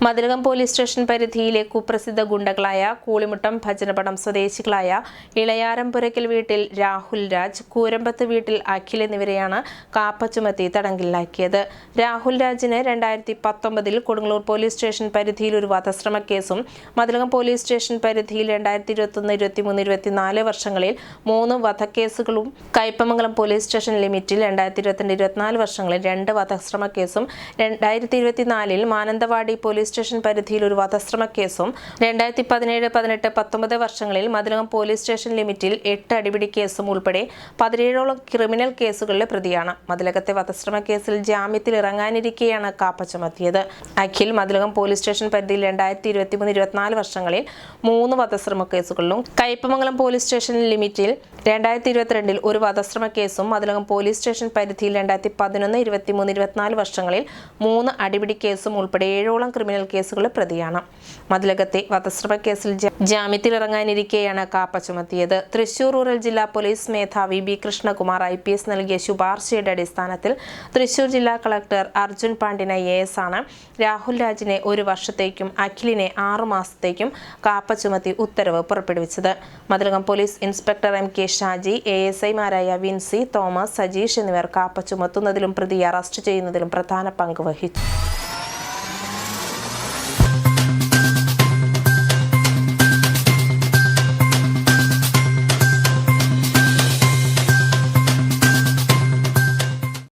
Mathilakam police station പരിധിയിലെ കുപ്രസിദ്ധ ഗുണ്ടകളായ കൂളിമുട്ടം ഭജനപടം സ്വദേശികളായ ഇളയാരംപുരക്കൽ വീട്ടിൽ രാഹുൽ രാജ് കൂരമ്പത്ത് വീട്ടിൽ അഖിൽ എന്നിവരെയാണ് കാപ്പ ചുമത്തി തടങ്കലിലാക്കിയത്. രാഹുൽ രാജിന് രണ്ടായിരത്തി പത്തൊമ്പതിൽ കൊടുങ്ങല്ലൂർ പോലീസ് സ്റ്റേഷൻ പരിധിയിൽ ഒരു വധശ്രമ കേസും മതിലകം പോലീസ് സ്റ്റേഷൻ പരിധിയിൽ രണ്ടായിരത്തി ഇരുപത്തൊന്ന് ഇരുപത്തിമൂന്ന് ഇരുപത്തിനാല് വർഷങ്ങളിൽ മൂന്ന് വധക്കേസുകളും കയ്പമംഗലം പോലീസ് സ്റ്റേഷൻ ലിമിറ്റിൽ രണ്ടായിരത്തി ഇരുപത്തിരണ്ട് ഇരുപത്തിനാല് വർഷങ്ങളിൽ രണ്ട് വധശ്രമ കേസും രണ്ടായിരത്തി ഇരുപത്തിനാലിൽ മാനന്തവാടി പോലീസ് സ്റ്റേഷൻ പരിധിയിൽ ഒരു വധശ്രമ കേസും രണ്ടായിരത്തി പതിനേഴ് പതിനെട്ട് പത്തൊമ്പത് വർഷങ്ങളിൽ മതിലകം പോലീസ് സ്റ്റേഷൻ ലിമിറ്റിൽ എട്ട് അടിപിടി കേസും ഉൾപ്പെടെ പതിനേഴോളം ക്രിമിനൽ കേസുകളിലെ പ്രതിയാണ്. മതിലകത്തെ വധശ്രമ കേസിൽ ജാമ്യത്തിൽ ഇറങ്ങാനിരിക്കെയാണ് കാപ്പ ചുമത്തിയത്. അഖിൽ മതിലകം പോലീസ് സ്റ്റേഷൻ പരിധിയിൽ രണ്ടായിരത്തി ഇരുപത്തിമൂന്ന് ഇരുപത്തിനാല് വർഷങ്ങളിൽ മൂന്ന് വധശ്രമ കേസുകളിലും കയ്പമംഗലം പോലീസ് സ്റ്റേഷൻ ലിമിറ്റിൽ രണ്ടായിരത്തി ഇരുപത്തിരണ്ടിൽ ഒരു വധശ്രമ കേസും മതിലകം പോലീസ് സ്റ്റേഷൻ പരിധിയിൽ രണ്ടായിരത്തി പതിനൊന്ന് ഇരുപത്തിമൂന്ന് ഇരുപത്തിനാല് വർഷങ്ങളിൽ മൂന്ന് അടിപിടി കേസും ഉൾപ്പെടെ ഏഴോളം ക്രിമിനൽ കേസുകൾ പ്രതിയാണ്. മതിലകത്തെ വധശ്രമ കേസിൽ ജാമ്യത്തിൽ ഇറങ്ങാനിരിക്കെയാണ് കാപ്പ ചുമത്തിയത്. തൃശൂർ റൂറൽ ജില്ലാ പോലീസ് മേധാവി B Krishnakumar I P S നൽകിയ ശുപാർശയുടെ അടിസ്ഥാനത്തിൽ തൃശൂർ ജില്ലാ collector Arjun Pandian A S ആണ് രാഹുൽ രാജിനെ ഒരു വർഷത്തേക്കും അഖിലിനെ ആറു മാസത്തേക്കും കാപ്പ ചുമത്തി ഉത്തരവ് പുറപ്പെടുവിച്ചത്. Mathilakam police inspector M K Shaji A S ഐമാരായ വിൻസി തോമസ് സജീഷ് എന്നിവർ കാപ്പ ചുമത്തുന്നതിലും പ്രതിയെ അറസ്റ്റ് ചെയ്യുന്നതിലും പ്രധാന പങ്ക് വഹിച്ചു.